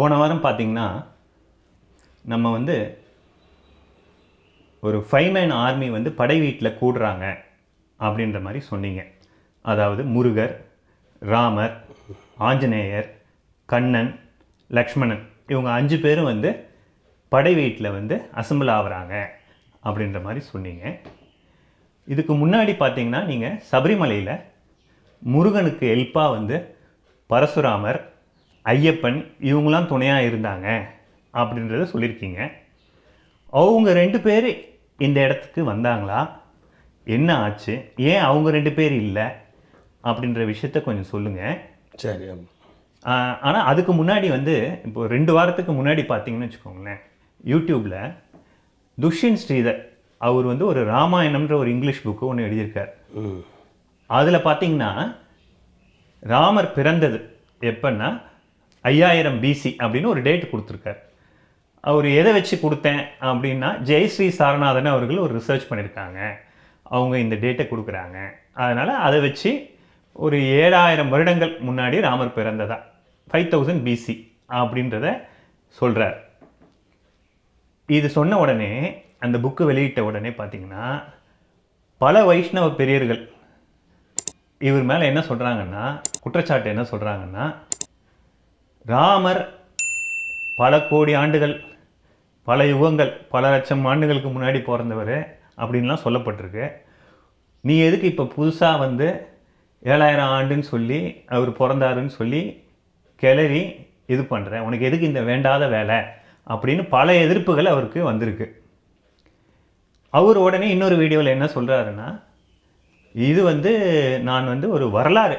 போன வாரம் பார்த்தீங்கன்னா நம்ம வந்து ஒரு ஃபைவ் மேன் ஆர்மி வந்து படை வீட்டில் கூடுறாங்க அப்படின்ற மாதிரி சொன்னீங்க. அதாவது முருகர் ராமர் ஆஞ்சநேயர் கண்ணன் லக்ஷ்மணன் இவங்க அஞ்சு பேரும் வந்து படை வீட்டில் வந்து அசம்பிள் ஆகுறாங்க அப்படின்ற மாதிரி சொன்னீங்க. இதுக்கு முன்னாடி பார்த்தீங்கன்னா நீங்கள் சபரிமலையில் முருகனுக்கு ஹெல்ப்பாக வந்து பரசுராமர் ஐயப்பன் இவங்களாம் துணையாக இருந்தாங்க அப்படின்றத சொல்லியிருக்கீங்க. அவங்க ரெண்டு பேர் இந்த இடத்துக்கு வந்தாங்களா? என்ன ஆச்சு? ஏன் அவங்க ரெண்டு பேர் இல்லை? அப்படின்ற விஷயத்த கொஞ்சம் சொல்லுங்கள் சரி ஆனால் அதுக்கு முன்னாடி வந்து இப்போ ரெண்டு வாரத்துக்கு முன்னாடி பார்த்தீங்கன்னு வச்சுக்கோங்களேன் யூடியூப்பில் துஷ்யந்த் ஸ்ரீதர் அவர் வந்து ஒரு ராமாயணம்ன்ற ஒரு இங்கிலீஷ் புக்கு ஒன்று எழுதியிருக்கார். அதில் பார்த்தீங்கன்னா ராமர் பிறந்தது எப்பன்னா ஐயாயிரம் பிசி அப்படின்னு ஒரு டேட் கொடுத்துருக்கார். அவர் எதை வச்சு கொடுத்தேன் அப்படின்னா ஜெயஸ்ரீ சாரநாதன் அவர்கள் ஒரு ரிசர்ச் பண்ணியிருக்காங்க அவங்க இந்த டேட்டை கொடுக்குறாங்க. அதனால் அதை வச்சு ஒரு ஏழாயிரம் வருடங்கள் முன்னாடி ராமர் பிறந்ததா? ஃபைவ் தௌசண்ட் பிசி அப்படின்றத சொல்கிறார் இது சொன்ன உடனே அந்த புக்கு வெளியிட்ட உடனே பார்த்தீங்கன்னா பல வைஷ்ணவ பெரியர்கள் இவர் மேலே என்ன சொல்கிறாங்கன்னா குற்றச்சாட்டு என்ன சொல்கிறாங்கன்னா ராமர் பல கோடி ஆண்டுகள் பல யுகங்கள் பல லட்சம் ஆண்டுகளுக்கு முன்னாடி பிறந்தவர் அப்படின்லாம் சொல்லப்பட்டிருக்கு. நீ எதுக்கு இப்போ புதுசாக வந்து ஏழாயிரம் ஆண்டுன்னு சொல்லி அவர் பிறந்தாருன்னு சொல்லி கிளறி இது பண்ணுற உனக்கு எதுக்கு இந்த வேண்டாத வேலை? அப்படின்னு பல எதிர்ப்புகள் அவருக்கு வந்திருக்கு. அவர் உடனே இன்னொரு வீடியோவில் என்ன சொல்கிறாருன்னா இது வந்து நான் வந்து ஒரு வரலாறு.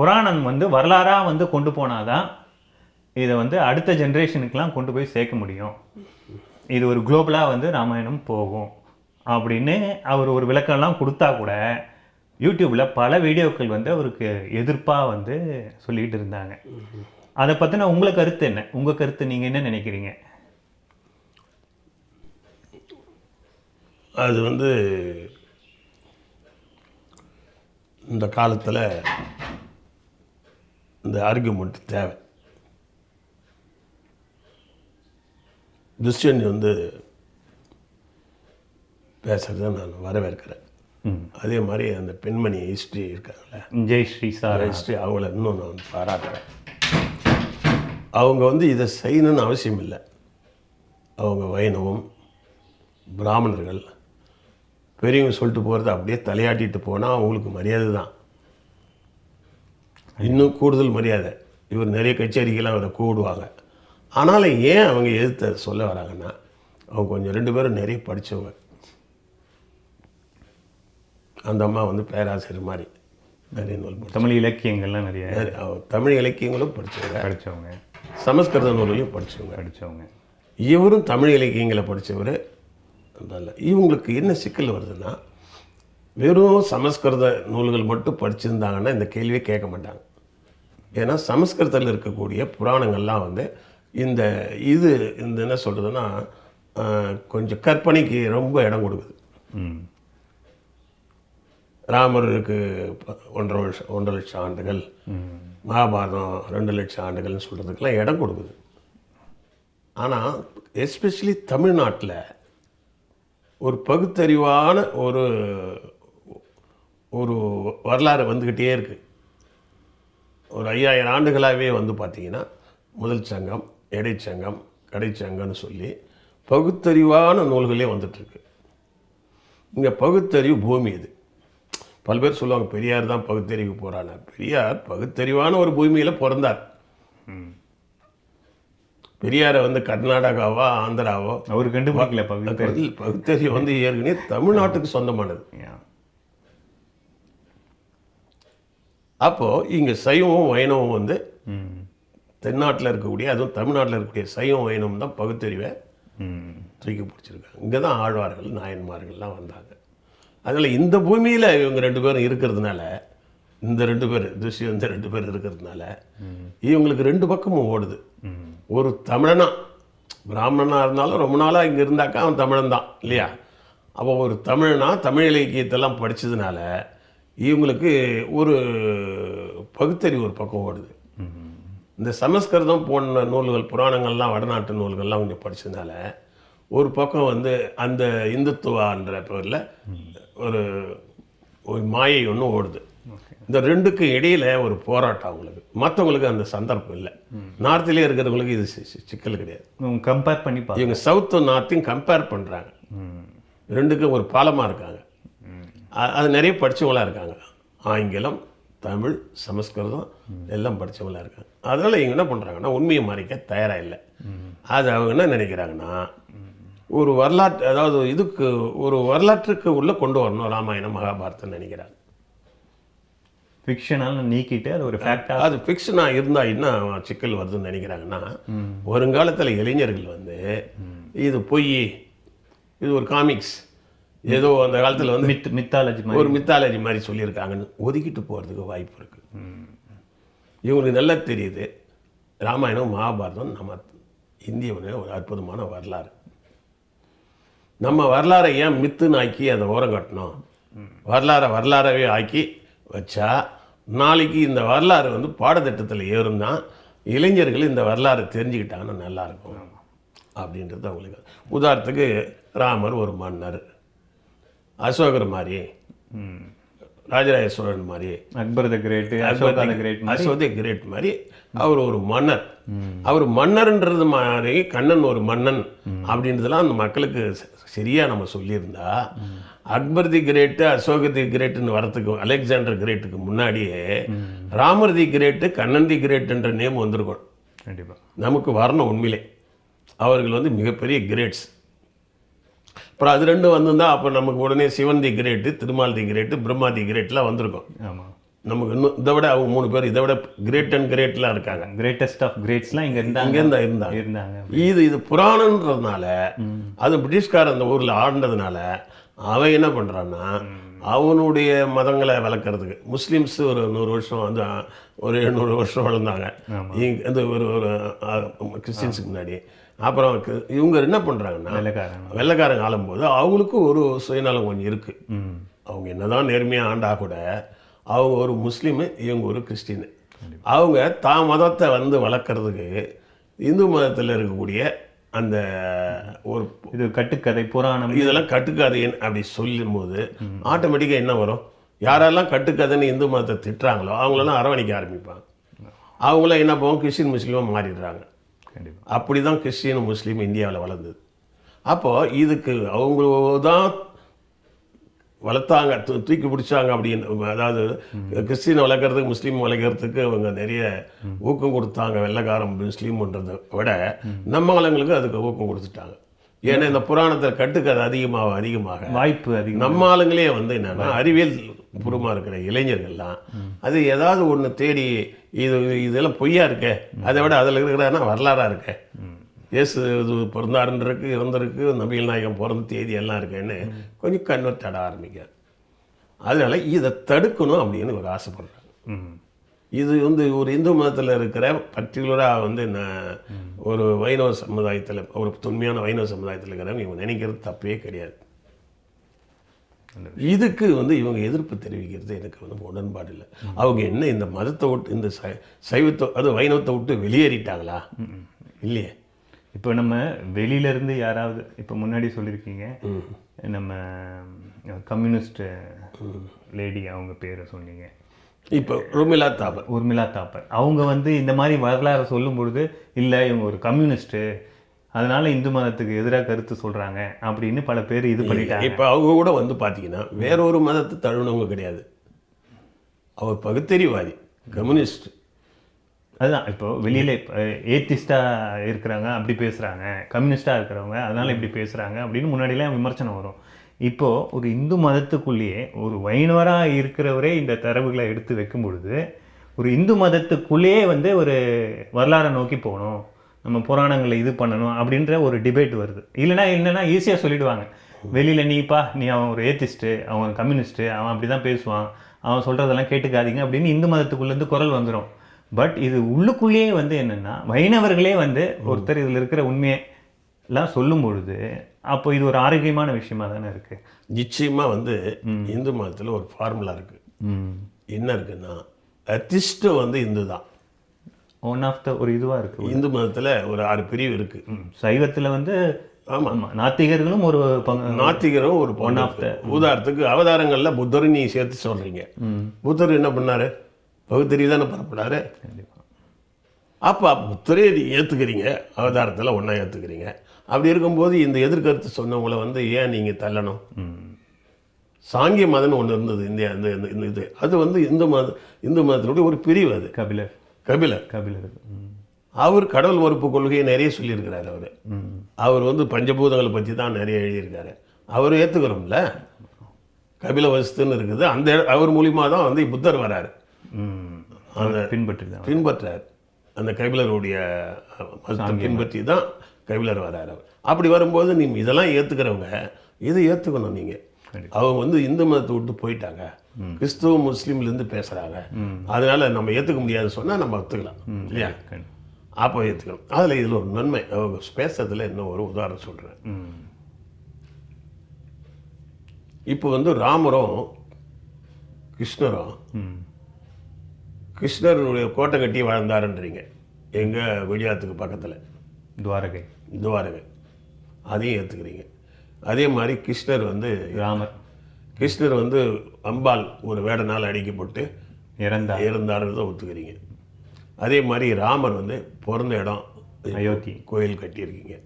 புராணம் வந்து வரலாறாக வந்து கொண்டு போனாதான் இதை வந்து அடுத்த ஜென்ரேஷனுக்கெலாம் கொண்டு போய் சேர்க்க முடியும். இது ஒரு குளோபலாக வந்து ராமாயணம் போகும். அப்படின்னு அவர் ஒரு விளக்கம்லாம் கொடுத்தா கூட யூடியூப்பில் பல வீடியோக்கள் வந்து அவருக்கு எதிர்ப்பாக வந்து சொல்லிக்கிட்டு இருந்தாங்க. அதை பற்றின உங்களை கருத்து என்ன? உங்கள் கருத்து நீங்கள் என்ன நினைக்கிறீங்க? அது வந்து இந்த காலத்தில் இந்த ஆர்குமெண்ட் தேவை. துஷ்யன் வந்து பேசுகிறத நான் வரவேற்கிறேன். அதே மாதிரி அந்த பெண்மணி ஹிஸ்ட்ரி இருக்காங்களே ஜெய் ஸ்ரீ சார். ஹிஸ்ட்ரி அவங்கள இன்னும் நான் பாராட்டுறேன். அவங்க வந்து இதை செய்யணும்னு அவசியம் இல்லை. அவங்க வைணவம் பிராமணர்கள் பெரியவங்க சொல்லிட்டு போகிறத அப்படியே தலையாட்டிட்டு போனால் அவங்களுக்கு மரியாதை தான் இன்னும் கூடுதல் மரியாதை. இவர் நிறைய கச்சேரிக்கெல்லாம் அவரை கூடுவாங்க. ஆனாலும் ஏன் அவங்க எதிர்த்து சொல்ல வராங்கன்னா அவங்க கொஞ்சம் ரெண்டு பேரும் நிறைய படித்தவங்க அந்த அம்மா வந்து பேராசிரியர் மாதிரி நிறைய நூல். தமிழ் இலக்கியங்கள்லாம் நிறைய தமிழ் இலக்கியங்களும் படித்தவங்க படித்தவங்க சமஸ்கிருத நூலையும் படித்தவங்க படித்தவங்க இவரும் தமிழ் இலக்கியங்களை படித்தவர் அதனால் இவங்களுக்கு என்ன சிக்கல் வருதுன்னா வெறும் சமஸ்கிருத நூல்கள் மட்டும் படிச்சிருந்தாங்கன்னா இந்த கேள்வியை கேட்க மாட்டாங்க. ஏன்னா சமஸ்கிருதத்தில் இருக்கக்கூடிய புராணங்கள்லாம் வந்து இந்த இது இந்த என்ன சொல்கிறதுன்னா கொஞ்சம் கற்பனைக்கு ரொம்ப இடம் கொடுக்குது. ராமருக்கு ஒன்றரை வருஷம் ஒன்றரை லட்சம் ஆண்டுகள். மகாபாரதம் ரெண்டு லட்சம் ஆண்டுகள்னு சொல்கிறதுக்கெல்லாம் இடம் கொடுக்குது. ஆனால் எஸ்பெஷலி தமிழ்நாட்டில் ஒரு பகுத்தறிவான ஒரு ஒரு வரலாறு வந்துக்கிட்டே இருக்கு. ஒரு ஐயாயிரம் ஆண்டுகளாகவே வந்து பார்த்தீங்கன்னா முதல் சங்கம் இடைச்சங்கம் கடைச்சங்கம்னு சொல்லி பகுத்தறிவான நூல்களே வந்துட்டுருக்கு. இங்கே பகுத்தறிவு பூமி இது. பல பேர் சொல்லுவாங்க பெரியார் தான் பகுத்தறிவு போகிறாங்க பெரியார் பகுத்தறிவான ஒரு பூமியில் பிறந்தார். பெரியாரை வந்து கர்நாடகாவோ ஆந்திராவோ அவர் கண்டுபிடிக்கல பகுதி பகுதி- பகுத்தறிவு வந்து ஏற்கனவே தமிழ்நாட்டுக்கு சொந்தமானது. அப்போது இங்கே சைவமும் வைணவம் வந்து தென்னாட்டில் இருக்கக்கூடிய அதுவும் தமிழ்நாட்டில் இருக்கக்கூடிய சைவம் வைணவம் தான் பகுத்தறிவை தூக்கி பிடிச்சிருக்காங்க. இங்கே தான் ஆழ்வார்கள் நாயன்மார்கள்லாம் வந்தாங்க. அதனால் இந்த பூமியில் இவங்க ரெண்டு பேரும் இருக்கிறதுனால இந்த ரெண்டு பேர் துஷ்யந்த ரெண்டு பேர் இருக்கிறதுனால இவங்களுக்கு ரெண்டு பக்கமும் ஓடுது. ஒரு தமிழனா பிராமணனாக இருந்தாலும் ரொம்ப நாளாக இங்கே இருந்தாக்கா அவன் தமிழன் தான் இல்லையா? அப்போ ஒரு தமிழனா தமிழ் இலக்கியத்தெல்லாம் படித்ததுனால இவங்களுக்கு ஒரு பகுத்தறிவு ஒரு பக்கம் ஓடுது. இந்த சமஸ்கிருதம் போன்ற நூல்கள் புராணங்கள்லாம் வடநாட்டு நூல்கள்லாம் கொஞ்சம் படிச்சதுனால ஒரு பக்கம் வந்து அந்த இந்துத்துவான்ற பேரில் ஒரு ஒரு மாயை ஒன்று ஓடுது. இந்த ரெண்டுக்கு இடையில ஒரு போராட்டம் அவங்களுக்கு. மற்றவங்களுக்கு அந்த சந்தர்ப்பம் இல்லை. நார்த்திலே இருக்கிறவங்களுக்கு இது சிக்கல் கிடையாது. கம்பேர் பண்ணி இவங்க சவுத்தும் நார்த்தையும் கம்பேர் பண்ணுறாங்க ரெண்டுக்கும் ஒரு பாலமாக இருக்காங்க. அது நிறைய படிச்சவங்களா இருக்காங்க. ஆங்கிலம் தமிழ் சமஸ்கிருதம் எல்லாம் படிச்சவங்களா இருக்காங்க. அதனால் இவங்க என்ன பண்ணுறாங்கன்னா உண்மையை மறைக்க தயாராக இல்லை. அது அவங்க என்ன நினைக்கிறாங்கன்னா ஒரு வரலாற்று அதாவது இதுக்கு ஒரு வரலாற்றுக்கு உள்ளே கொண்டு வரணும் ராமாயணம் மகாபாரதம் நினைக்கிறாங்க. ஃபிக்ஷனால் நீக்கிட்டு அது ஒரு ஃபேக்டாக அது ஃபிக்ஷனாக இருந்தால் என்ன சிக்கல் வருதுன்னு நினைக்கிறாங்கன்னா வருங்காலத்தில் இளைஞர்கள் வந்து இது பொய் இது ஒரு காமிக்ஸ் ஏதோ அந்த காலத்தில் வந்து மித் மித்தாலஜி மாதிரி. ஒரு மித்தாலஜி மாதிரி சொல்லியிருக்காங்கன்னு ஒதுக்கிட்டு போகிறதுக்கு வாய்ப்பு இருக்கு. இவங்களுக்கு நல்லா தெரியுது. ராமாயணம் மகாபாரதம் நம்ம இந்தியாவுடைய ஒரு அற்புதமான வரலாறு. நம்ம வரலாறை ஏன் மித்துன்னு ஆக்கி அதை ஓரம் கட்டணும்? வரலாறை வரலாறவே ஆக்கி வச்சா நாளைக்கு இந்த வரலாறு வந்து பாடத்திட்டத்தில் ஏறும்னா இளைஞர்கள் இந்த வரலாறை தெரிஞ்சுக்கிட்டாங்கன்னா நல்லா இருக்கும். அப்படின்றது அவங்களுக்கு. உதாரணத்துக்கு ராமர் ஒரு மன்னர். அசோகர் மாதிரி. ராஜராஜ சோழன் மாதிரி. Akbar the great Ashoka the great அசோதே great மாதிரி அவர் ஒரு மன்னர். அவர் மன்னர்ன்றது மாதிரி கண்ணன் ஒரு மன்னன் அப்படின்றதெல்லாம் அந்த மக்களுக்கு ச- சரியா நம்ம சொல்லியிருந்தா Akbar the great Ashoka the கிரேட்டுன்னு வரத்துக்கு அலெக்சாண்டர் கிரேட்டுக்கு முன்னாடியே Ramar the great Kannan the கிரேட்டுன்ற name வந்திருக்கும். கண்டிப்பா. நமக்கு வரணும் உண்மையிலே. அவர்கள் வந்து மிகப்பெரிய கிரேட்ஸ். அப்புறம் அது ரெண்டும் வந்திருந்தா அப்போ நமக்கு உடனே Sivan the great Thirumal the great Brahma the கிரேட்லாம் வந்திருக்கும். ஆமா. நமக்கு இன்னும் இதை விட அவங்க மூணு பேர் இதை விட கிரேட் அண்ட் கிரேட்லாம் இருக்காங்க. கிரேட்டஸ்ட் ஆஃப் கிரேட்ஸ்லாம் இங்க இருந்தாங்க. இங்கேருந்து இருந்தாங்க. இருந்தாங்க. இது இது புராணன்றதுனால அது பிரிட்டிஷ்கார அந்த ஊரில் ஆண்டதுனால அவன் என்ன பண்ணுறான்னா அவனுடைய மதங்களை வளர்க்குறதுக்கு முஸ்லீம்ஸ் ஒரு நூறு வருஷம் வந்து ஒரு எழுநூறு வருஷம் வளர்ந்தாங்க. இங்க இந்த ஒரு ஒரு கிறிஸ்டின்ஸுக்கு முன்னாடி அப்புறம் இவங்க என்ன பண்ணுறாங்கன்னா வெள்ளைக்காரங்க. ஆளும்போது அவங்களுக்கும் ஒரு சுயநலம் கொஞ்சம் இருக்குது அவங்க என்னதான் நேர்மையாக ஆண்டா கூட அவங்க ஒரு முஸ்லீமு இவங்க ஒரு கிறிஸ்டின் அவங்க தான் மதத்தை வந்து வளர்க்குறதுக்கு இந்து மதத்தில் இருக்கக்கூடிய அந்த ஒரு இது கட்டுக்கதை புராணம். இதெல்லாம் கட்டுக்கதைன்னு அப்படி சொல்லும்போது ஆட்டோமேட்டிக்காக என்ன வரும்? யாரெல்லாம் கட்டுக்கதைன்னு இந்து மதத்தை திட்டுறாங்களோ அவங்களெல்லாம் அரவணைக்க ஆரம்பிப்பாங்க. அவங்களாம் என்ன போவோம் கிறிஸ்டின் முஸ்லீமாக மாறிடுறாங்க. அப்படி தான் கிறிஸ்டின் முஸ்லீம் இந்தியாவில் வளர்ந்தது. அப்போது இதுக்கு அவங்க தான் வளர்த்தாங்க தூ- தூக்கி பிடிச்சாங்க அப்படின்னு அதாவது கிறிஸ்டின் வளர்க்குறதுக்கு முஸ்லீம் வளர்க்குறதுக்கு அவங்க நிறைய ஊக்கம் கொடுத்தாங்க வெள்ளைக்காரன் முஸ்லீம்ன்றதை விட நம்ம ஆளுங்களுக்கு அதுக்கு ஊக்கம் கொடுத்துட்டாங்க. ஏன்னா இந்த புராணத்தில் கட்டுக்கதை அதிகமாக அதிகமாக. வாய்ப்பு அதிகம். நம்ம ஆளுங்களே வந்து என்னன்னா அறிவியல் பூர்வமாக இருக்கிற இளைஞர்கள்லாம் அது ஏதாவது ஒன்று தேடி இது இதெல்லாம் பொய்யா இருக்கே? அதை விட அதில் இருக்கிறனா வரலாறா இருக்கே? இயேசு இது பிறந்தாருன்றிருக்கு இறந்திருக்கு நபிகள் நாயகம் பிறந்த தேதி எல்லாம் இருக்கேன்னு கொஞ்சம் கன்வெர்ட் ஆட ஆரம்பிக்க அதனால இதை தடுக்கணும் அப்படின்னு ஒரு ஆசைப்படுறாங்க இது வந்து ஒரு இந்து மதத்தில் இருக்கிற பர்டிகுலராக வந்து ஒரு வைணவ சமுதாயத்தில் ஒரு தொன்மையான வைணவ சமுதாயத்தில் இருக்கிறவங்க இவங்க நினைக்கிறது தப்பே கிடையாது. இதுக்கு வந்து இவங்க எதிர்ப்பு தெரிவிக்கிறது எனக்கு வந்து உடன்பாடு இல்லை. அவங்க என்ன இந்த மதத்தை விட்டு இந்த சை சைவத்தை அது வைணவத்தை விட்டு வெளியேறிட்டாங்களா? இல்லையே. இப்போ நம்ம வெளியில இருந்து யாராவது இப்போ முன்னாடி சொல்லியிருக்கீங்க நம்ம கம்யூனிஸ்ட் லேடி அவங்க பேரை சொன்னீங்க. இப்போ ருமிலா தாபர் உர்மிளா தாப்பர். அவங்க வந்து இந்த மாதிரி வரலாறு சொல்லும் பொழுது இல்லை இவங்க ஒரு கம்யூனிஸ்ட்டு. அதனால இந்து மதத்துக்கு எதிராக கருத்து சொல்றாங்க. அப்படின்னு பல பேர் இது பண்ணிட்டாங்க. இப்போ அவங்க கூட வந்து பார்த்தீங்கன்னா வேற ஒரு மதத்தை தழுவினவங்க கிடையாது. அவர் பகுத்தறிவாதி கம்யூனிஸ்ட். அதுதான். இப்போ வெளியில ஏத்திஸ்டா இருக்கிறாங்க அப்படி பேசுறாங்க. கம்யூனிஸ்டா இருக்கிறவங்க அதனால இப்படி பேசுறாங்க. அப்படின்னு முன்னாடிலாம் விமர்சனம் வரும். இப்போ ஒரு இந்து மதத்துக்குள்ளேயே ஒரு வைணவரா இருக்கிறவரே இந்த தரவுகளை எடுத்து வைக்கும் பொழுது ஒரு இந்து மதத்துக்குள்ளேயே வந்து ஒரு வரலாறை நோக்கி போகணும் நம்ம புராணங்களை இது பண்ணணும் அப்படின்ற ஒரு டிபேட் வருது. இல்லைன்னா என்னன்னா ஈஸியாக சொல்லிடுவாங்க. வெளியில் நீப்பா நீ அவன் ஒரு ஏத்திஸ்ட்டு அவன் கம்யூனிஸ்ட்டு அவன் அப்படி தான் பேசுவான். அவன் சொல்கிறதெல்லாம் கேட்டுக்காதீங்க அப்படின்னு இந்து மதத்துக்குள்ளேருந்து குரல் வந்துடும் பட் இது உள்ளுக்குள்ளேயே வந்து என்னென்னா வைணவர்களே வந்து ஒருத்தர் இதில் இருக்கிற உண்மையை எல்லாம் சொல்லும் பொழுது அப்போ இது ஒரு ஆரோக்கியமான விஷயமா தானே இருக்கு? நிச்சயமா வந்து இந்து மதத்தில் ஒரு ஃபார்முலா இருக்கு. ம். என்ன இருக்குன்னா அத்திஷ்டம் வந்து இந்து தான் ஒன் ஆஃப் த ஒரு இதுவாக இருக்குது இந்து மதத்தில் ஒரு ஆறு பிரிவு இருக்குது சைவத்தில் வந்து ஆமாம் ஆமா நாத்திகர்களும் ஒரு பங்கு நாத்திகரும் ஒரு ஒன் of the- உதாரணத்துக்கு அவதாரங்களில் புத்தர் நீ சேர்த்து சொல்கிறீங்க புத்தர் என்ன பண்ணாரு? பகுத்தறி தானே கண்டிப்பாக அப்போ புத்தரே நீ ஏற்றுக்கிறீங்க அவதாரத்தில் ஒன்றா ஏற்றுக்கிறீங்க அப்படி இருக்கும்போது இந்த எதிர்கருத்து சொன்னவங்கள வந்து ஏன் நீங்கள் தள்ளணும்? சாங்கிய மதம்னு ஒன்று இருந்தது இந்தியா இந்த இது. அது வந்து இந்து மத இந்து மதத்தினுடைய ஒரு பிரிவு அது. கபிலர். கபிலர். கபிலர். அவர் கடவுள் மறுப்பு கொள்கையை நிறைய சொல்லியிருக்கிறார் அவர். அவர் வந்து பஞ்சபூதங்களை பற்றி தான் நிறைய எழுதியிருக்காரு. அவர் ஏற்றுக்கிறோம்ல கபில வஸ்துன்னு இருக்குது. அந்த அவர் மூலியமாக தான் வந்து புத்தர் வராரு. அவர் பின்பற்றி பின்பற்றார். அந்த கைபிலருடைய பின்பற்றி தான் கைபிலர் வராரு அப்படி வரும்போது நீ இதெல்லாம் ஏற்றுக்கிறவங்க இதை ஏற்றுக்கணும் நீங்கள். அவங்க வந்து இந்து மதத்தை விட்டு போயிட்டாங்க. கிறிஸ்துவ முஸ்லீம்லேருந்து பேசுகிறாங்க அதனால நம்ம ஏற்றுக்க முடியாதுன்னு சொன்னால் நம்ம ஒத்துக்கலாம். இல்லையா. அப்போ ஏற்றுக்கணும் அதில் இதில் ஒரு நன்மை. அவங்க பேசுறதுல இன்னும் ஒரு உதாரணம் சொல்கிறேன் இப்போ வந்து ராமரும் கிருஷ்ணரும் கிருஷ்ணருடைய கோட்டை கட்டி வாழ்ந்தாருன்றீங்க. எங்கள் குஜராத்துக்கு பக்கத்தில். துவாரகை. துவாரகை அதையும் ஏற்றுக்கிறீங்க அதே மாதிரி கிருஷ்ணர் வந்து ராமர். கிருஷ்ணர் வந்து அம்பாள் ஒரு வேடனால் அடிக்கப்பட்டு இறந்தார். இருந்தாருன்றதை ஒத்துக்கிறீங்க. அதே மாதிரி ராமர் வந்து பிறந்த இடம் அயோத்தி. கோயில் கட்டியிருக்கீங்க.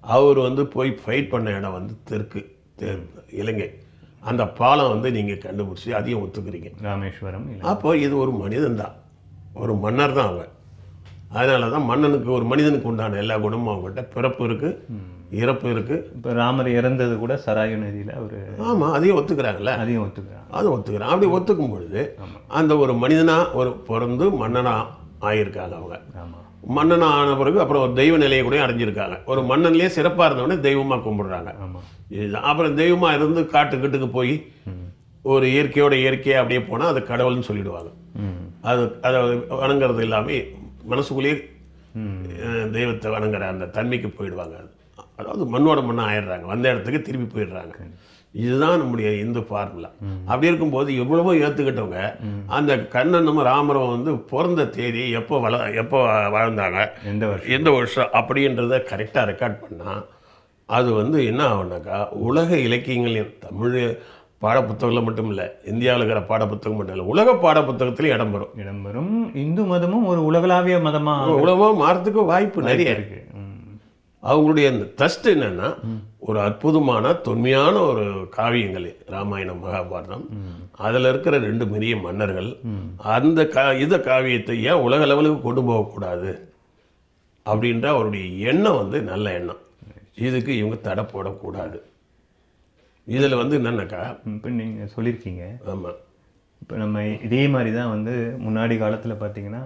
அவர் வந்து போய் ஃபைட் பண்ண இடம் வந்து தெற்கு இலங்கை. அந்த பாலம் வந்து நீங்கள் கண்டுபிடிச்சி அதையும் ஒத்துக்கிறீங்க. ராமேஸ்வரம் அப்போ இது ஒரு மனிதன் தான் ஒரு மன்னர் தான் அவங்க அதனால தான் மன்னனுக்கு ஒரு மனிதனுக்கு உண்டான எல்லா குணமும் அவங்ககிட்ட. பிறப்பு இருக்குது இறப்பு இருக்குது இப்போ ராமர் இறந்தது கூட சராயு நதியில் அவர் ஆமாம் அதையும் ஒத்துக்கிறாங்கல்ல? அதையும் ஒத்துக்கிறார் அதை ஒத்துக்கிறேன் அப்படி ஒத்துக்கும் பொழுது அந்த ஒரு மனிதனாக ஒரு பிறந்து மன்னனாக ஆகியிருக்காங்க அவங்க. ஆமாம் மன்னனா ஆன பிறகு அப்புறம் ஒரு தெய்வ நிலையை கூட அடைஞ்சிருக்காங்க ஒரு மன்னன்லேயே சிறப்பாக இருந்தவொடனே தெய்வமாக கும்பிடுறாங்க. ஆமாம் இதுதான். அப்புறம் தெய்வமாக இருந்து காட்டுக்கிட்டுக்கு போய் ஒரு இயற்கையோட இயற்கையாக அப்படியே போனால் அது கடவுள்னு சொல்லிடுவாங்க. அது அதை வணங்குறது எல்லாமே மனசுக்குள்ளேயே தெய்வத்தை வணங்குற அந்த தன்மைக்கு போயிடுவாங்க. அதாவது மண்ணோட மண்ணாக ஆயிடுறாங்க. வந்த இடத்துக்கு திருப்பி போயிடுறாங்க. இதுதான் நம்முடைய இந்து ஃபார்முலா அப்படி இருக்கும்போது எவ்வளவோ ஏற்றுக்கிட்டவங்க அந்த கண்ணனும் ராமரும் வந்து பிறந்த தேதி எப்போ வள எப்போ வாழ்ந்தாங்க எந்த வருஷம்? எந்த வருஷம் அப்படின்றத கரெக்டாக ரெக்கார்ட் பண்ணால் அது வந்து என்ன ஆகுனாக்கா உலக இலக்கியங்களின் தமிழ் பாடப்புத்தகங்களில் மட்டும் இல்லை இந்தியாவில் இருக்கிற பாடப்புத்தகம் மட்டும் இல்லை உலக பாடப்புத்தகத்திலையும் இடம் பெறும். இடம்பெறும். இந்து மதமும் ஒரு உலகளாவிய மதமா உலகமாக மாறத்துக்கு வாய்ப்பு நிறைய இருக்கு. அவங்களுடைய அந்த தஸ்ட் என்னன்னா ஒரு அற்புதமான தொன்மையான ஒரு காவியங்கள் ராமாயணம் மகாபாரதம். அதில் இருக்கிற ரெண்டு பெரிய மன்னர்கள் அந்த கா இந்த காவியத்தை ஏன் உலக லெவலுக்கு கொண்டு போகக்கூடாது? அப்படின்ற அவருடைய எண்ணம் வந்து நல்ல எண்ணம். இதுக்கு இவங்க தடை போடக்கூடாது. இதில் வந்து என்னன்னாக்கா இப்போ நீங்கள் சொல்லியிருக்கீங்க. ஆமாம் இப்போ நம்ம இதே மாதிரி தான் வந்து முன்னாடி காலத்தில் பார்த்தீங்கன்னா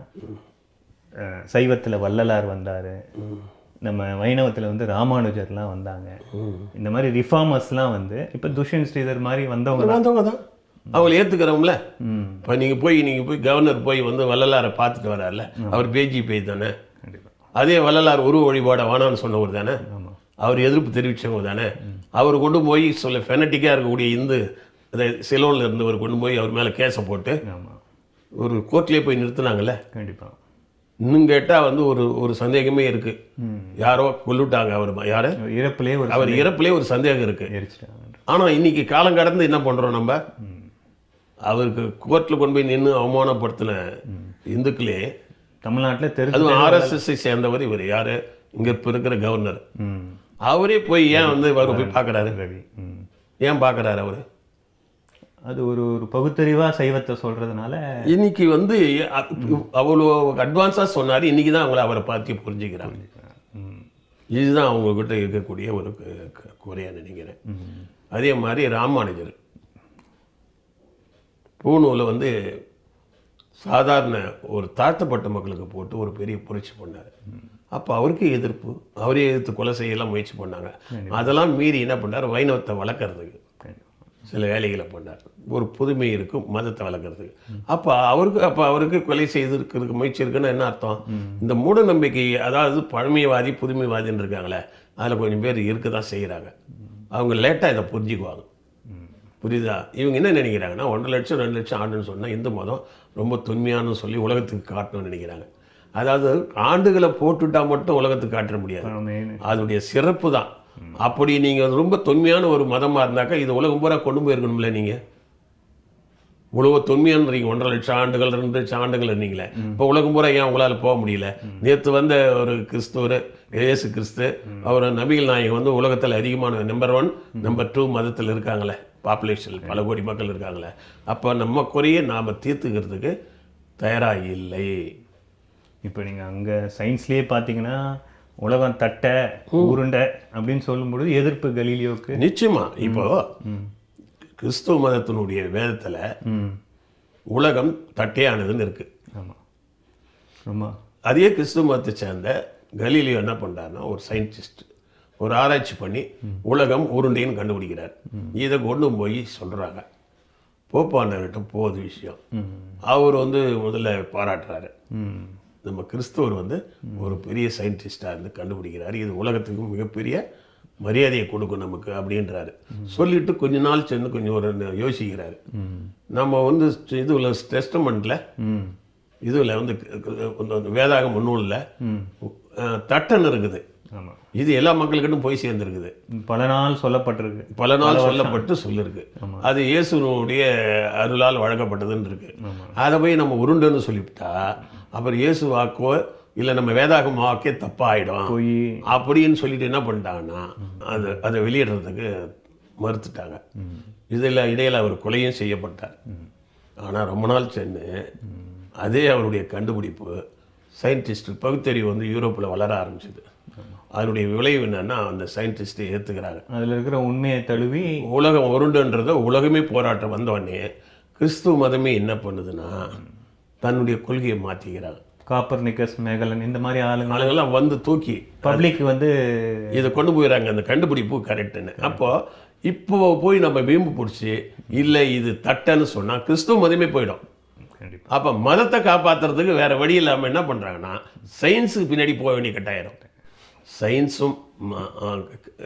சைவத்தில் வள்ளலார் வந்தார். நம்ம வைணவத்தில் வந்து ராமானுஜர்லாம் வந்தாங்க. இந்த மாதிரி ரிஃபார்மர்ஸ்லாம் வந்து இப்போ துஷ்யந்த் ஸ்ரீதர் மாதிரி வந்தவங்க தான். வந்தவங்க தான் அவங்களை ஏற்றுக்கிறோம்ல ம். இப்போ நீங்கள் போய் நீங்கள் போய் கவர்னர் போய் வந்து வள்ளலாரை பார்த்துட்டு வரார்ல அவர் பேஜிபி தானே? கண்டிப்பாக அதே வள்ளலார் உருவ வழிபாட வேணாம்னு சொன்னவர் தானே? அவர் எதிர்ப்பு தெரிவித்தவங்க தானே? அவர் கொண்டு போய் சொல்ல ஃபெனட்டிக்காக இருக்கக்கூடிய இந்து அதை சிலோனில் இருந்தவர் கொண்டு போய் அவர் மேலே கேஸை போட்டு ஒரு கோர்ட்லேயே போய் நிறுத்துனாங்கல்ல? கண்டிப்பாக இன்னும் கேட்டால் வந்து ஒரு ஒரு சந்தேகமே இருக்குது யாரோ கொல்லுட்டாங்க அவர் யார்? இறப்புலேயே ஒரு அவர் இறப்புலேயே ஒரு சந்தேகம் இருக்குது ஆனால் இன்னைக்கு காலம் கடந்து என்ன பண்ணுறோம் நம்ம? அவருக்கு கோர்ட்டில் கொண்டு போய் நின்று அவமானப்படுத்தின இந்துக்களே தமிழ்நாட்டில் தெரிஞ்சு அதுவும் ஆர்எஸ்எஸ்ஐ சேர்ந்தவர் இவர். யார்? இங்கே இப்போ இருக்கிற கவர்னர் அவரே போய் ஏன் வந்து போய் பார்க்குறாரு? ரவி ம் ஏன் பார்க்குறாரு அவர்? அது ஒரு ஒரு பகுத்தறிவாக சைவத்தை சொல்கிறதுனால இன்னைக்கு வந்து அ- அவ்வளோ அட்வான்ஸாக சொன்னார். இன்னைக்கு தான் அவங்கள அவரை பார்த்து புரிஞ்சுக்கிறாங்க. இதுதான் அவங்கக்கிட்ட இருக்கக்கூடிய ஒரு கு- கு- குறையா நினைக்கிறேன். ம் அதே மாதிரி ராமானுஜர். பூனூரில் வந்து சாதாரண ஒரு தாழ்த்தப்பட்ட மக்களுக்கு போட்டு ஒரு பெரிய புரட்சி பண்ணார். அப்போ அவருக்கு எதிர்ப்பு. அவரே எதிர்த்து கொலை செய்யலாம் முயற்சி பண்ணாங்க. அதெல்லாம் மீறி என்ன பண்ணார்? வைணவத்தை வளர்க்குறதுக்கு. சில வேலைகளை பண்ணார். ஒரு புதுமை இருக்கும் மதத்தை வளர்க்குறதுக்கு. அப்போ அவருக்கு அப்போ அவருக்கு கொலை செய்திருக்கிறதுக்கு முயற்சி இருக்குன்னு என்ன அர்த்தம்? இந்த மூட நம்பிக்கை அதாவது பழமைவாதி புதுமைவாதின்னு இருக்காங்களே அதில் கொஞ்சம் பேர் இருக்க தான் செய்கிறாங்க அவங்க லேட்டாக இதை புரிஞ்சுக்குவாங்க. புரியுதா? இவங்க என்ன நினைக்கிறாங்கன்னா ஒன்றரை லட்சம் ரெண்டு லட்சம் ஆண்டுன்னு சொன்னால் இந்து மதம் ரொம்ப தொன்மையானு சொல்லி உலகத்துக்கு காட்டணும்னு நினைக்கிறாங்க. அதாவது ஆண்டுகளை போட்டுட்டா மட்டும் உலகத்துக்கு காட்ட முடியாது. அதனுடைய சிறப்பு தான். அப்படி நீங்கள் ரொம்ப தொன்மையான ஒரு மதமாக இருந்தாக்கா இது உலகம் பூரா கொண்டு போயிருக்கணும்ல நீங்கள் இவ்வளவு தொன்மையான்றீங்க ஒன்றரை லட்சம் ஆண்டுகள் ரெண்டு லட்சம் ஆண்டுகள் இருந்தீங்களே. இப்போ உலகம் பூரா ஏன் உங்களால் போக முடியல? நேற்று வந்த ஒரு கிறிஸ்துவர் இயேசு கிறிஸ்து அவர் நபிகள் நாயகம் வந்து உலகத்தில் அதிகமான நம்பர் ஒன் நம்பர் டூ மதத்தில் இருக்காங்களே. பாப்புலேஷன் பல கோடி மக்கள் இருக்காங்களே. அப்போ நம்ம குறைய நாம் தீர்த்துக்கிறதுக்கு தயாராக இல்லை. இப்போ நீங்கள் அங்கே சயின்ஸ்லேயே பார்த்தீங்கன்னா உலகம் தட்டை உருண்டை அப்படின்னு சொல்லும்பொழுது எதிர்ப்பு கலீலியோவுக்கு நிச்சயமா. இப்போ கிறிஸ்துவ மதத்தினுடைய வேதத்தில் உலகம் தட்டையானதுன்னு இருக்கு. ஆமாம் ரொம்ப. அதே கிறிஸ்துவ மதத்தை சேர்ந்த கலீலியோ என்ன பண்றாருன்னா ஒரு சயின்டிஸ்ட் ஒரு ஆராய்ச்சி பண்ணி உலகம் உருண்டைன்னு கண்டுபிடிக்கிறார். இதை கொண்டு போய் சொல்றாங்க. போப்பாண்டவர்கிட்ட போகுது விஷயம். அவர் வந்து முதல்ல பாராட்டுறாரு. நம்ம கிறிஸ்தவர் வந்து ஒரு பெரிய சயின்டிஸ்டாக இருந்து கண்டுபிடிக்கிறாரு. இது உலகத்துக்கு மிகப்பெரிய மரியாதையை கொடுக்கும் நமக்கு அப்படின்றாரு. சொல்லிட்டு கொஞ்ச நாள் சென்று கொஞ்சம் ஒரு யோசிக்கிறாரு. நம்ம வந்து இதில் டெஸ்டமெண்ட்டில் ம் இதில் வந்து இந்த வேதாகம் நூலில் தட்டன் இருக்குது. இது எல்லா மக்களுக்கிட்டும் போய் சேர்ந்துருக்குது. பல நாள் சொல்லப்பட்டிருக்கு. பல நாள் சொல்லப்பட்டு சொல்லிருக்கு. அது இயேசுனுடைய அருளால் வழங்கப்பட்டதுன்னு இருக்கு. அதை போய் நம்ம உருண்டுன்னு சொல்லிவிட்டா அப்புறம் இயேசு வாக்கோ இல்லை நம்ம வேதாகம் வாக்கே தப்பாயிடும். போய். அப்படின்னு சொல்லிட்டு என்ன பண்ணிட்டாங்கன்னா அது அதை வெளியிடுறதுக்கு மறுத்துட்டாங்க. இதில் இடையில அவர் கொலையும் செய்யப்பட்டார். ஆனால் ரொம்ப நாள் சென்று அதே அவருடைய கண்டுபிடிப்பு சயின்டிஸ்ட் பகுத்தறிவு வந்து யூரோப்பில் வளர ஆரம்பிச்சது. அதனுடைய விளைவு என்னன்னா அந்த சயின்டிஸ்ட்டை ஏற்றுக்கிறாங்க அதில் இருக்கிற உண்மையை தழுவி உலகம் உருண்டுன்றத உலகமே போராட்டம் வந்தோடனே கிறிஸ்துவ மதமே என்ன பண்ணுதுன்னா தன்னுடைய கொள்கையை மாற்றிக்கிறாங்க காப்பர் நிக்கஸ் மேகலன் இந்த மாதிரி ஆளுங்க ஆளுங்கெல்லாம் வந்து தூக்கி பப்ளிக் வந்து இதை கொண்டு போயிடறாங்க அந்த கண்டுபிடிப்பு கரெக்டுன்னு அப்போ இப்போ போய் நம்ம வீம்பு பிடிச்சி இல்லை இது தட்டன்னு சொன்னால் கிறிஸ்துவ மதமே போயிடும். அப்போ மதத்தை காப்பாற்றுறதுக்கு வேற வழி இல்லாமல் என்ன பண்ணுறாங்கன்னா சயின்ஸுக்கு பின்னாடி போக வேண்டிய கட்டாயிரும் சயின்ஸும்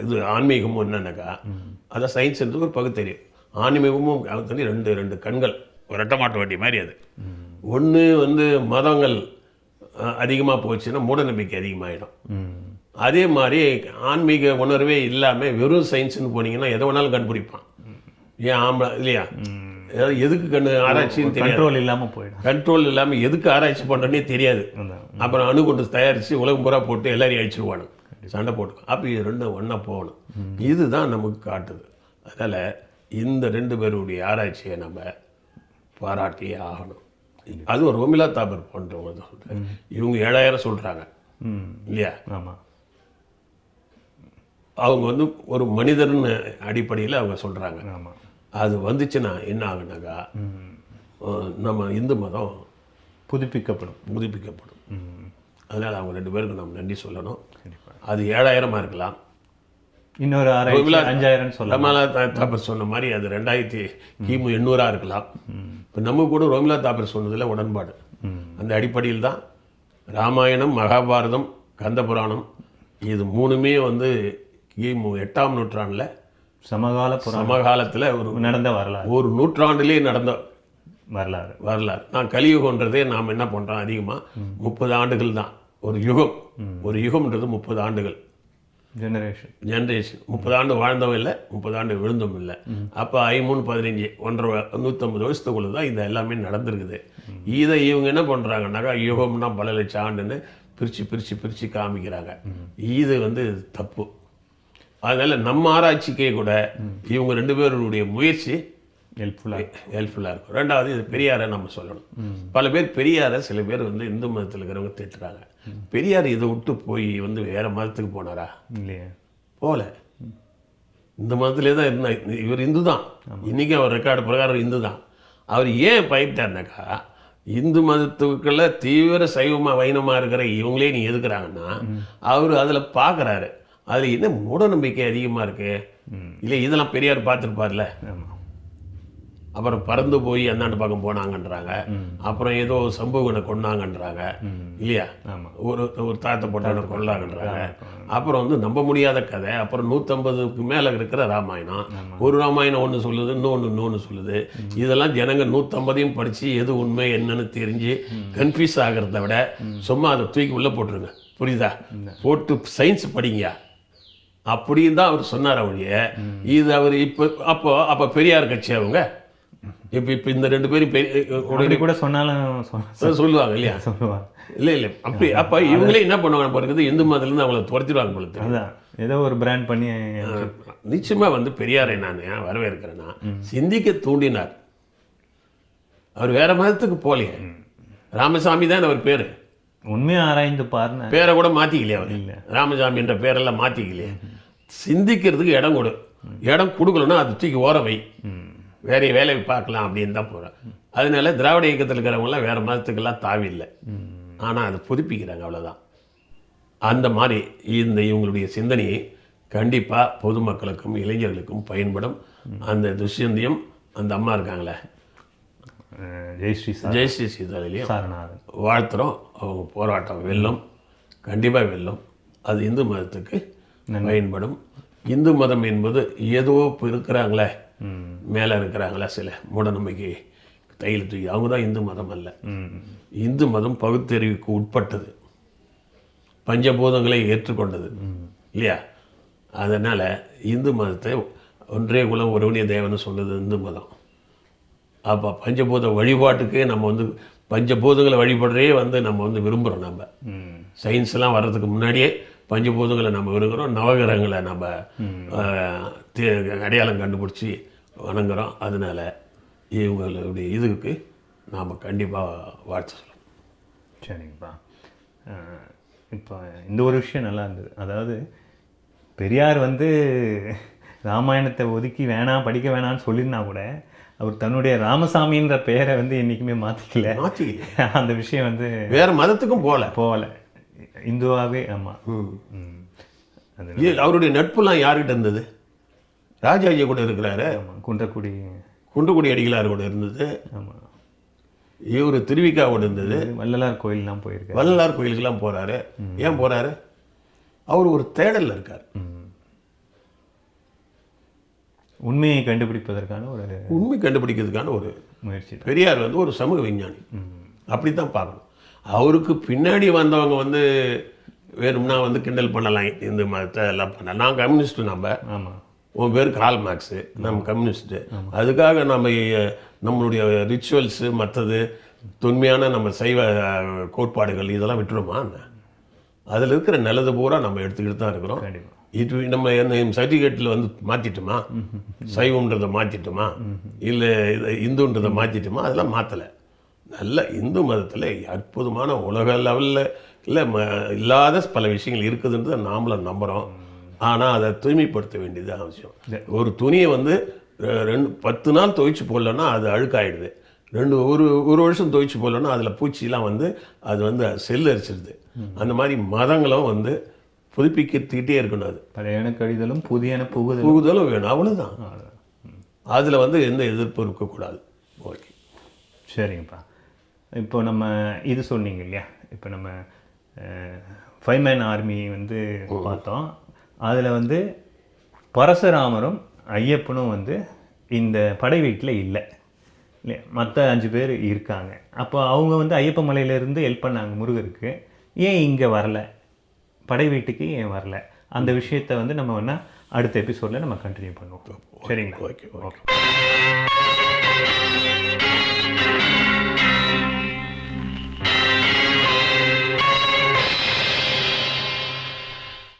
இது ஆன்மீகமும் என்னன்னாக்கா அதான் சயின்ஸ்ன்றது ஒரு பகுத்தறிவு. ஆன்மீகமும் பகுத்தறிவு ரெண்டு ரெண்டு கண்கள் ஒரு ரெட்டை மாட்ட வேண்டிய மாதிரி அது. ஒன்று வந்து மதங்கள் அதிகமாக போச்சுன்னா மூட நம்பிக்கை அதிகமாகிடும் அதே மாதிரி ஆன்மீக உணர்வே இல்லாமல் வெறும் சயின்ஸ்னு போனீங்கன்னா எதை வேணாலும் கண்டுபிடிப்பான். ஏன் ஆம்பளை இல்லையா? எதுக்கு கண்ணு ஆராய்ச்சின்னு தெரியாது. கண்ட்ரோல் இல்லாமல் போயிடும். கண்ட்ரோல் இல்லாமல் எதுக்கு ஆராய்ச்சி பண்ணுறனே தெரியாது. அப்புறம் அணுகுண்டு தயாரித்து உலகம் பூரா போட்டு எல்லாரையும் அழிச்சிருவானு சண்டை போட்டு அப்போ இது ரெண்டும் ஒன்றா போகணும். இதுதான் நமக்கு காட்டுது. அதனால் இந்த ரெண்டு பேருடைய ஆராய்ச்சியை நம்ம பாராட்டியே ஆகணும். அதுவும் ரோமிலா தாபர் போன்றவங்க சொல்கிறேன் இவங்க ஏழாயிரம் சொல்கிறாங்க இல்லையா? ஆமாம் அவங்க வந்து ஒரு மனிதர்னு அடிப்படையில் அவங்க சொல்கிறாங்க ஆமாம் அது வந்துச்சுன்னா என்ன ஆகுனாக்கா நம்ம இந்து மதம் புதுப்பிக்கப்படும். புதுப்பிக்கப்படும். அதனால் அவங்க ரெண்டு பேருக்கு நம்ம நன்றி சொல்லணும். அது ஏழாயிரமா இருக்கலாம். இன்னொரு ஆராய்ச்சி அஞ்சாயிரம் சொல்லலாம். தாப்பர் சொன்ன மாதிரி அது ரெண்டாயிரத்தி கிமு எண்ணூறா இருக்கலாம். இப்போ நம்ம கூட ரோமிலா தாப்பர் சொன்னதில் உடன்பாடு. அந்த அடிப்படையில் தான் ராமாயணம் மகாபாரதம் கந்தபுராணம் இது மூணுமே வந்து கிமு எட்டாம் நூற்றாண்டில் சமகால சமகாலத்தில் ஒரு நடந்த வரலாறு. ஒரு நூற்றாண்டிலே நடந்த வரலாறு. வரலாறு. நான் கலியுகன்றதே நாம் என்ன பண்ணுறோம் அதிகமாக முப்பது ஆண்டுகள் தான். ஒரு யுகம். ஒரு யுகம்ன்றது முப்பது ஆண்டுகள். ஜெனரேஷன் ஜென்ரேஷன் முப்பது ஆண்டு வாழ்ந்தவன் இல்லை முப்பது ஆண்டு விழுந்தவன் இல்லை. அப்போ ஐமூணு பதினஞ்சு ஒன்றரை நூற்றம்பது வருஷத்துக்குள்ள தான் இது எல்லாமே நடந்திருக்குது. இதை இவங்க என்ன பண்ணுறாங்கன்னாக்கா யுகம்னா பல லட்சம் ஆண்டுன்னு பிரித்து பிரித்து பிரித்து காமிக்கிறாங்க. இது வந்து தப்பு. அதனால நம்ம ஆராய்ச்சிக்கே கூட இவங்க ரெண்டு பேருடைய முயற்சி ஹெல்ப்ஃபுல்லாக ஹெல்ப்ஃபுல்லாக இருக்கும். ரெண்டாவது இது பெரியாரை நம்ம சொல்லணும். பல பேர் பெரியாரை சில பேர் வந்து இந்து மதத்தில் இருக்கிறவங்க திட்டுறாங்க பெரியார் இதை விட்டு போய் வந்து வேற மதத்துக்கு போனாரா? இல்லையா. போகல இந்த மதத்திலே தான் இருந்தா. இவர் இந்து தான் இன்றைக்கி அவர் ரெக்கார்டு பிரகாரம் இந்து தான் அவர் ஏன் பயப்பட்டார்னாக்கா இந்து மதத்துக்குள்ள தீவிர சைவமாக வைணமாக இருக்கிற இவங்களே நீ எதுக்குறாங்கன்னா அவர் அதில் பார்க்குறாரு அதில் என்ன மூட நம்பிக்கை அதிகமாக இருக்கு இல்லை இதெல்லாம் பெரியார் பார்த்துருப்பார்ல? அப்புறம் பறந்து போய் அந்தாண்டு பக்கம் போனாங்கன்றாங்க. அப்புறம் ஏதோ சம்பவனை கொண்டாங்கன்றாங்க இல்லையா? ஒரு ஒரு தாத்த போட்டவனை கொள்ளாங்கன்றாங்க அப்புறம் வந்து நம்ப முடியாத கதை. அப்புறம் நூற்றம்பதுக்கு மேலே இருக்கிற ராமாயணம். ஒரு ராமாயணம் ஒன்று சொல்லுது இன்னொன்று இன்னொன்று சொல்லுது. இதெல்லாம் ஜனங்க நூற்றம்பதையும் படித்து எது உண்மை என்னன்னு தெரிஞ்சு கன்ஃபியூஸ் ஆகிறத விட சும்மா அதை தூக்கி உள்ளே போட்டுருங்க. புரியுதா? போட்டு சயின்ஸ் படிங்க. அப்படின்னு தான் அவர் சொன்னார் அவழிய இது அவர் இப்போ அப்போ அப்போ பெரியார் கட்சி அவங்க இப்போ இப்போ இந்த ரெண்டு பேரும் பெரிய அப்படி கூட சொன்னாலும் சொல்லுவாங்க இல்லையா? சொல்லுவாங்க. இல்லை இல்லை. அப்படி அப்போ இவங்களே என்ன பண்ணுவாங்க பாருங்க இந்து மதத்துலேருந்து அவங்கள துரத்திடுவாங்க போல. அதுதான் ஏதோ ஒரு பிராண்ட் பண்ணி நிச்சயமா வந்து பெரியாரை நான் ஏன் வரவேற்கிறேன்னா சிந்திக்க தூண்டினார். அவர் வேற மதத்துக்கு போகலையே. ராமசாமி தான் அவர் பேரு. உண்மையை ஆராய்ந்து பாருன்னு. பேரை கூட மாத்திக்கலையே அவர். இல்ல. ராமசாமி என்ற பேரெல்லாம் மாத்திக்கலையே. சிந்திக்கிறதுக்கு இடம் கொடு. இடம் கொடுக்கலன்னா அது தூக்கி ஓர வை. ம். வேற வேலையை பார்க்கலாம் அப்படின்னு தான் போகிறேன் அதனால திராவிட இயக்கத்தில் இருக்கிறவங்களாம் வேற மதத்துக்கெல்லாம் தாவி இல்லை ஆனால் அதை புதுப்பிக்கிறாங்க அவ்வளவுதான். அந்த மாதிரி இந்த இவங்களுடைய சிந்தனையை கண்டிப்பாக பொதுமக்களுக்கும் இளைஞர்களுக்கும் பயன்படும். அந்த துஷ்யந்தியம் அந்த அம்மா இருக்காங்களே. ஜெயஸ்ரீ ஜெயஸ்ரீ சாரநாதன். வாழ்த்துறோம். அவங்க போராட்டம் வெல்லும். கண்டிப்பாக வெல்லும். அது இந்து மதத்துக்கு பயன்படும். இந்து மதம் என்பது ஏதோ இப்போ இருக்கிறாங்களே மேலே இருக்கிறாங்களே சில மூடநம்பிக்கை தையில் தூக்கி அவங்க தான் இந்து மதம் அல்ல. ம். இந்து மதம் பகுத்தறிவுக்கு உட்பட்டது. பஞ்சபூதங்களை ஏற்றுக்கொண்டது. இல்லையா? அதனால் இந்து மதத்தை ஒன்றே குலம் ஒருவனே தேவன்னு சொன்னது இந்து மதம். அப்போ பஞ்சபூத வழிபாட்டுக்கே நம்ம வந்து பஞ்சபூதங்களை வழிபடுறே வந்து நம்ம வந்து விரும்புகிறோம் நம்ம. சயின்ஸ்லாம் வர்றதுக்கு முன்னாடியே பஞ்சபூதங்களை நம்ம விரும்புகிறோம் நவகிரகங்களை நம்ம அடையாளம் கண்டுபிடிச்சி வணங்குறோம். அதனால இவங்களுடைய இதுக்கு நாம் கண்டிப்பாக வாழ்த்து சொல்லணும் சரிங்கப்பா. இப்போ இந்த ஒரு விஷயம் நல்லா இருந்தது. அதாவது பெரியார் வந்து ராமாயணத்தை ஒதுக்கி வேணாம் படிக்க வேணாம்னு சொல்லியிருந்தா கூட அவர் தன்னுடைய ராமசாமின்ற பெயரை வந்து என்றைக்குமே மாற்றிக்கல மாற்றிக்கலையே அந்த விஷயம் வந்து வேற மதத்துக்கும் போகல. போகல. இந்துவாகவே ஆமாம் அவருடைய நட்புலாம் யார்கிட்ட இருந்தது? ராஜாஜி கூட இருக்கிறாரு. குன்றக்குடி. குண்டுக்குடி அடிகளார் கூட இருந்தது. ஆமாம் இவர் திருவிக்காவோட இருந்தது. வள்ளலார் கோயிலெலாம் போயிருக்காரு. வள்ளலார் கோயிலுக்கெல்லாம் போறாரு. ஏன் போறாரு? அவர் ஒரு தேடல்ல இருக்கார். ம். உண்மையை கண்டுபிடிப்பதற்கான ஒரு உண்மை கண்டுபிடிக்கிறதுக்கான ஒரு முயற்சி பெரியார் வந்து ஒரு சமூக விஞ்ஞானி. அப்படி தான் பார்க்கணும். அவருக்கு பின்னாடி வந்தவங்க வந்து வேணும்னா வந்து கிண்டல் பண்ணலாம். இந்த மதத்தை எல்லாம் பண்ணலாம். நான் கம்யூனிஸ்ட் நம்ம. ஆமாம் உன் பேர் கால் மார்க்ஸு நம்ம கம்யூனிஸ்ட்டு அதுக்காக நம்ம நம்மளுடைய ரிச்சுவல்ஸு மற்றது தொன்மையான நம்ம சைவ கோட்பாடுகள் இதெல்லாம் விட்டுருமா அதில் இருக்கிற நல்லது பூரா நம்ம எடுத்துக்கிட்டு தான் இருக்கிறோம். இது நம்ம என்ன சர்டிஃபிகேட்டில் வந்து மாற்றிட்டோமா சைவம்ன்றதை மாற்றிட்டோமா இல்லை இது இந்துன்றதை மாற்றிட்டோமா அதெல்லாம் மாற்றலை நல்ல இந்து மதத்தில் அற்புதமான உலக லெவலில் இல்லை இல்லாத பல விஷயங்கள் இருக்குதுன்றதை நாமளும் நம்புகிறோம் ஆனால் அதை தூய்மைப்படுத்த வேண்டியது அவசியம். ஒரு துணியை வந்து ரெண்டு பத்து நாள் துவைச்சு போடலன்னா அது அழுக்காயிடுது. ரெண்டு ஒரு ஒரு வருஷம் துவைச்சு போடலன்னா அதில் பூச்சிலாம் வந்து அது வந்து செல் அரிச்சிடுது அந்த மாதிரி மதங்களும் வந்து புதுப்பிக்கிட்டே இருக்கணும் அது. பழையன கழிதலும் புதியன புகுதலும். புகுதலும் வேணும். அவ்வளோதான் அதில் வந்து எந்த எதிர்ப்பும் இருக்கக்கூடாது. ஓகே. சரிங்கப்பா. இப்போ நம்ம இது சொன்னீங்க இல்லையா? இப்போ நம்ம ஃபைவ் மேன் ஆர்மி வந்து பார்த்தோம். அதில் வந்து பரசுராமரும் ஐயப்பனும் வந்து இந்த படை வீட்டில் இல்லை. இல்லையா? மற்ற அஞ்சு பேர் இருக்காங்க. அப்போ அவங்க வந்து ஐயப்ப மலையிலேருந்து ஹெல்ப் பண்ணாங்க முருகருக்கு. ஏன் இங்கே வரல? படை வீட்டுக்கு ஏன் வரல? அந்த விஷயத்தை வந்து நம்ம வேணால் அடுத்த எபிசோடில் நம்ம கண்டினியூ பண்ணுவோம். சரிங்களா? ஓகே. ஓகே.